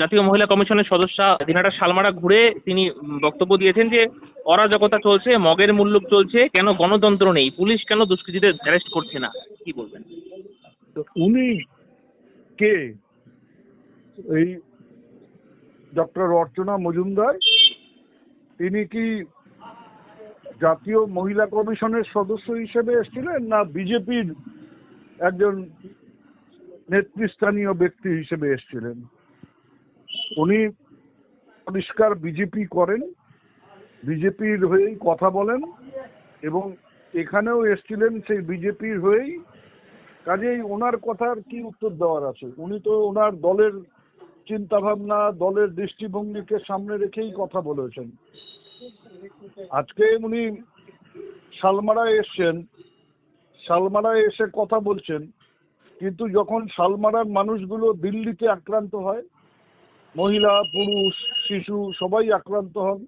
জাতীয় মহিলা কমিশনের সদস্যা দিনাটা শালমারা ঘুরে তিনি বক্তব্য দিয়েছেন যে অরাজকতা চলছে, মগের মুল্লুক চলছে, কেন গণতন্ত্র নেই? পুলিশ কেন দুষ্কৃতীদের অ্যারেস্ট করছে না? কি বলবেন? উনি কে? এই ডক্টর অর্চনা মজুমদার, তিনি কি জাতীয় মহিলা কমিশনের সদস্য হিসেবে এসেছিলেন না বিজেপির একজন নেতৃস্থানীয় ব্যক্তি হিসেবে এসেছিলেন? উনি পরিষ্কার বিজেপি করেন বিজেপির হয়েই কথা বলেন এবং এখানেও এসছিলেন সেই বিজেপির হয়েই। কাজেই ওনার কথার কি উত্তর দেওয়ার আছে? উনি তো ওনার দলের চিন্তা ভাবনা দলের দৃষ্টিভঙ্গিকে সামনে রেখেই কথা বলেছেন। আজকে উনি শালমারায় এসছেন, শালমারায় এসে কথা বলছেন, কিন্তু যখন শালমারার মানুষগুলো দিল্লিতে আক্রান্ত হয় মহিলা, পুরুষ, শিশু সবাই আক্রান্ত হন।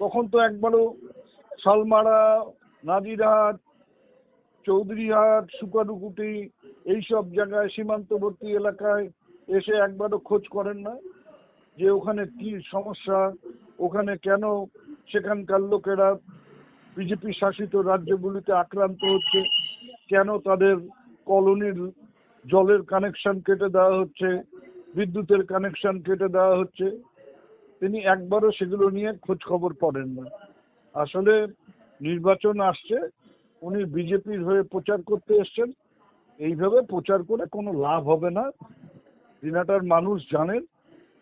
তখন তো একবারও শালমারা নাজিরহাট, চৌধুরীহাট সুকারুকুটি এইসব জায়গায়, সীমান্তবর্তী এলাকায় এসে একবারও খোঁজ করেন না যে ওখানে কি সমস্যা, ওখানে কেন সেখানকার লোকেরা বিজেপি শাসিত রাজ্যগুলিতে আক্রান্ত হচ্ছে, কেন তাদের কলোনির জলের কানেকশন কেটে দেওয়া হচ্ছে। বিদ্যুতের কানেকশন কেটে দেওয়া হচ্ছে। তিনি একবারও সেগুলো নিয়ে খোঁজ খবর করেন না। আসলে নির্বাচন আসছে, উনি বিজেপির হয়ে প্রচার করতে এসছেন। এইভাবে প্রচার করে কোনো লাভ হবে না। দিনাটার মানুষ জানেন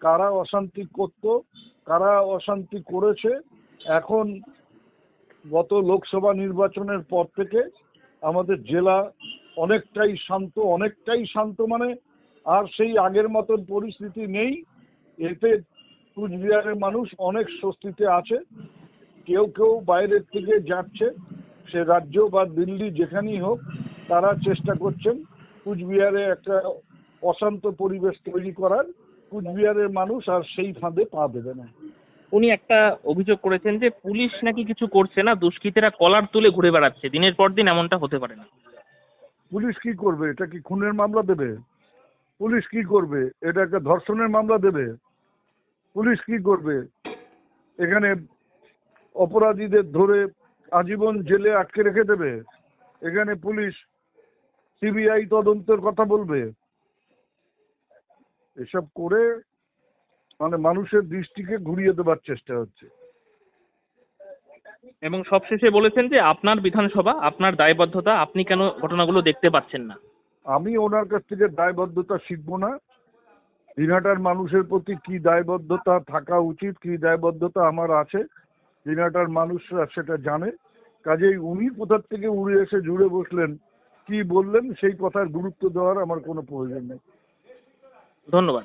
কারা অশান্তি করত, কারা অশান্তি করেছে। এখন গত লোকসভা নির্বাচনের পর থেকে আমাদের জেলা অনেকটাই শান্ত অনেকটাই শান্ত মানে আর সেই আগের মতন পরিস্থিতি নেই। এতে কুচবিহারের মানুষ অনেক স্বস্তিতে আছে। কেউ কেউ বাইরের থেকে যাচ্ছে। সে রাজ্য বা দিল্লি যেখানেই হোক তারা চেষ্টা করছেন কুচবিহারে একটা অশান্ত পরিবেশ তৈরি করার। কুচবিহারের মানুষ আর সেই ফাঁদে পা দেবে না। উনি একটা অভিযোগ করেছেন যে পুলিশ নাকি কিছু করছে না দুষ্কৃতীরা কলার তুলে ঘুরে বেড়াচ্ছে। দিনের পর দিন এমনটা হতে পারে না। পুলিশ কি করবে? এটা কি খুনের মামলা দেবে? পুলিশ কি করবে? এটা একটা ধর্ষণের মামলা দেবে। পুলিশ কি করবে? এখানে অপরাধীদের ধরে আজীবন জেলে আটকে রেখে দেবে। এখানে পুলিশ সিবিআই তদন্তের কথা বলবে। এসব করে মানে মানুষের দৃষ্টিকে ঘুরিয়ে দেবার চেষ্টা হচ্ছে। এবং সবশেষে বলেছেন যে, আপনার বিধানসভা, আপনার দায়বদ্ধতা, আপনি কেন ঘটনাগুলো দেখতে পাচ্ছেন না? আমি ওনার কাছ থেকে দায়বদ্ধতা শিখব না। দিনহাটার মানুষের প্রতি কি দায়বদ্ধতা থাকা উচিত, কি দায়বদ্ধতা আমার আছে দিনহাটার মানুষরা সেটা জানে। কাজেই উনি কোথার থেকে উড়ে এসে জুড়ে বসলেন, কি বললেন, সেই কথার গুরুত্ব দেওয়ার আমার কোনো প্রয়োজন নেই। ধন্যবাদ।